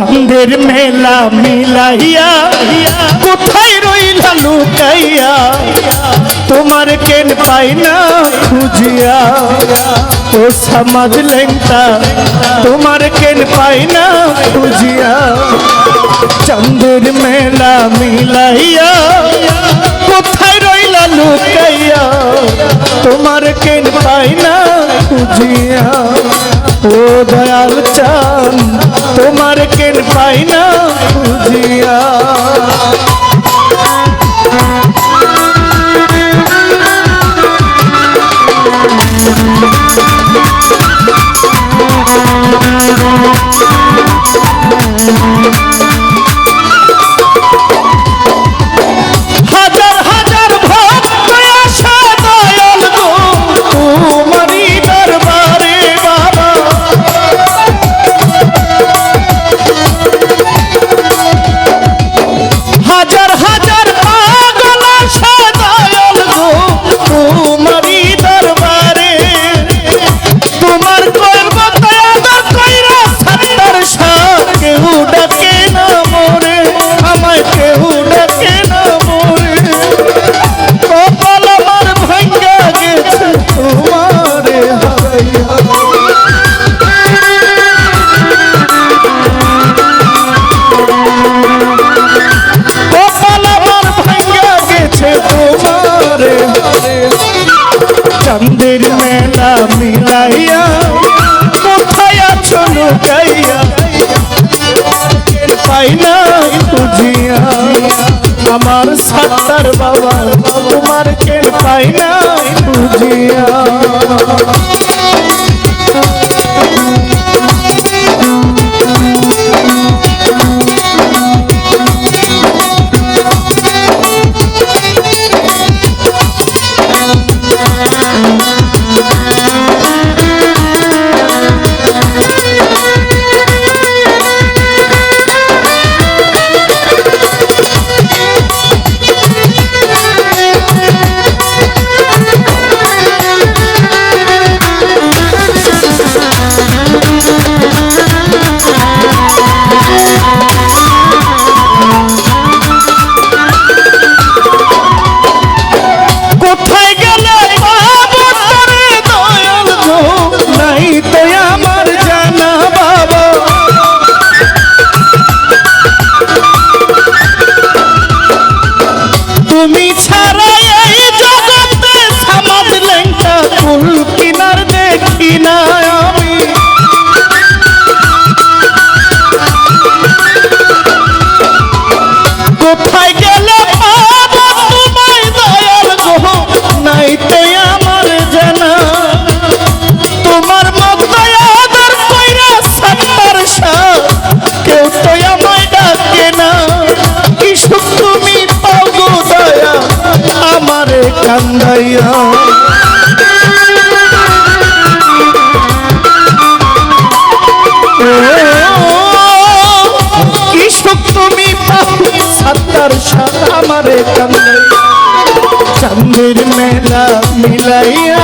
চাঁদের মেলা মিলাইয়া কোথায় রইলা লুকাইয়া? তোমার কেন পাই না খুঁজিয়া? ও সমাজ লেংটা, তোমার কেন পাই না খুঁজিয়া? চাঁদের মেলা মিলাইয়া কোথায় রইলা লুকাইয়া? তোমার কেন পাই না খুঁজিয়া? ও দয়াল চান তোমার কেন পাই না খুঁজিয়া? হাজার কপাল মেলা মিলাইয়া কোথায় আছো লুকাইয়া? পাই না বুঝিয়া আমার সাত্তার বাবা, তোমার কেন পাই না বুঝিয়া তুমি ছাড়া এই জগতে সামাদ লেঙ্কা ফুল কিনার দেখি না আমি। কোথায় গেলে তোমায় দয়াল গো নাইতে কান্দাইয়া। কি সুখ তুমি পাও সত্তর সাল আমারে কান্দাইয়া। চাঁদের মেলা মিলাইয়া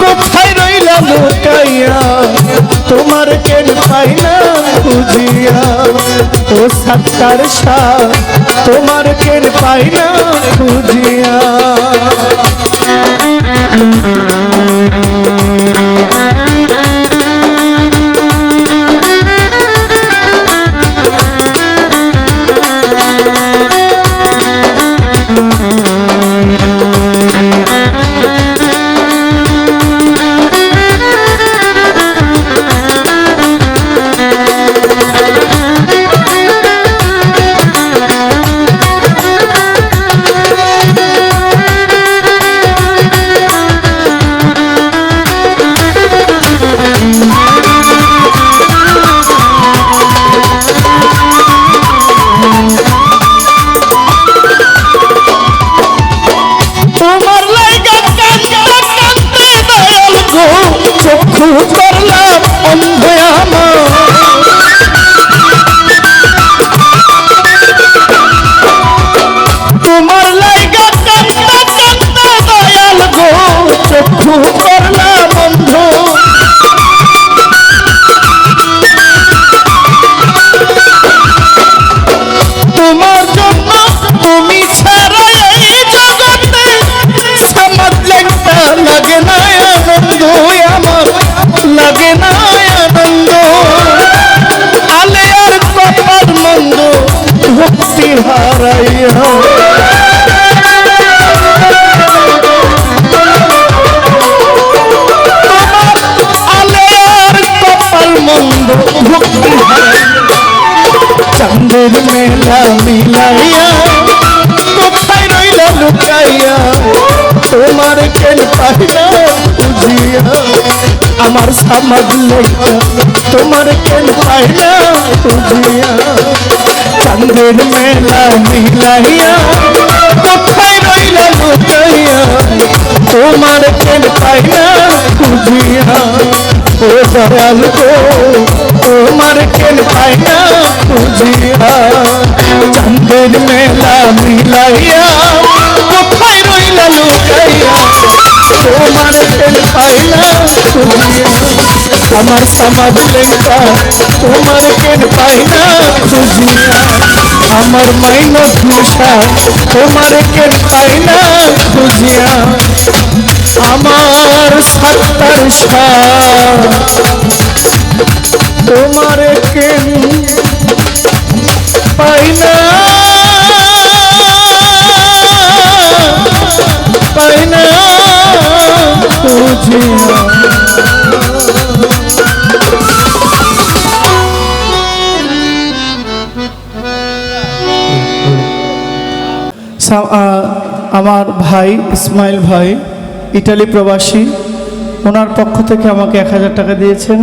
কোথায় রইলা লুকাইয়া? তোমার কেন পাই না খুঁজিয়া? ও সত্তর সাল তোমার কেন পাই না খুঁজিয়া? আনন্দ ভক্তি চাঁদের মেলা মিলাইয়া কোথায় রইল লুকাইয়া? তোমার কেন পাইলা বুঝিয়া? আমার সামাজ লইয়া তোমার কেন পাইলা বুঝিয়া? চাঁদের মেলা মিলাইয়া কোথায় রইল লুকাইয়া? তোমার কেন পাইলা বুঝিয়া? ও দয়াল গো তোমার কেন পাই না বুঝিয়া চাঁদের মেলা মিলাইয়া কোথায় রইলা লুকাইয়া? তোমার কেন পাই না আমার সমাজ লেখা, তোমার কেন পাই না বুঝিয়া আমার মাইন ধূষা তোমার কেন পাই না বুঝিয়া আমার সত্তর তোমার কেন পাই না? পাই না? আমার ভাই ইসমাইল ভাই ইটালি প্রবাসী। ওনার পক্ষ থেকে আমাকে এক হাজার টাকা দিয়েছেন।